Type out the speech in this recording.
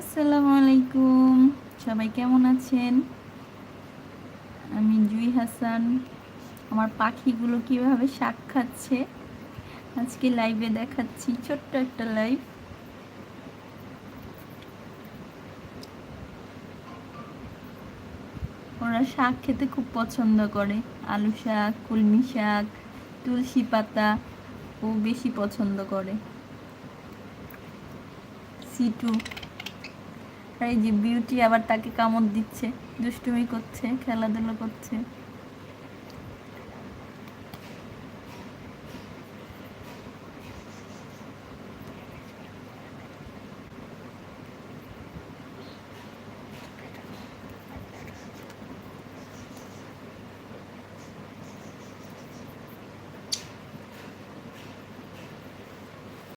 আসসালামু আলাইকুম সবাই কেমন আছেন? আমি জুই হাসান। আমার পাখিগুলো কীভাবে শাক খাচ্ছে? আজকে লাইভে দেখাচ্ছি ছোট্ট একটা লাইভ ওরা শাক খেতে খুব পছন্দ করে। আলু শাক, কুলমি শাক, তুলসী পাতা ও বেশি পছন্দ করে। সিটু এই যে বিউটি আবার তাকে কামড় দিচ্ছে দুষ্টুমি করছে খেলাধুলো করছে।